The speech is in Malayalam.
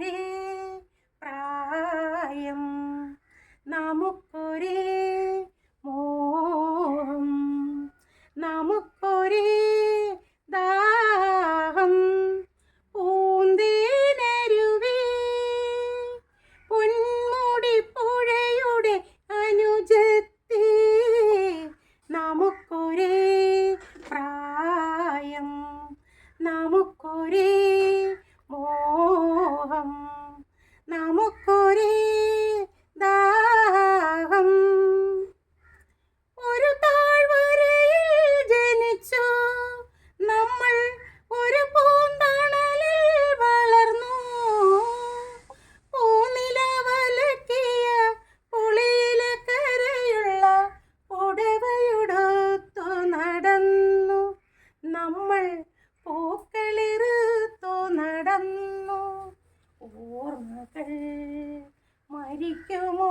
നിന്റെ പ്രായം നമുക്കൊരേ മോഹം നമുക്കൊരേ ദാഹം. പൂന്തേനരുവേ പൊന്മുടി പുഴയുടെ അനുജത്തെ നമുക്കൊരേ പ്രായം നമുക്കൊരേ മരിക്കുമോ?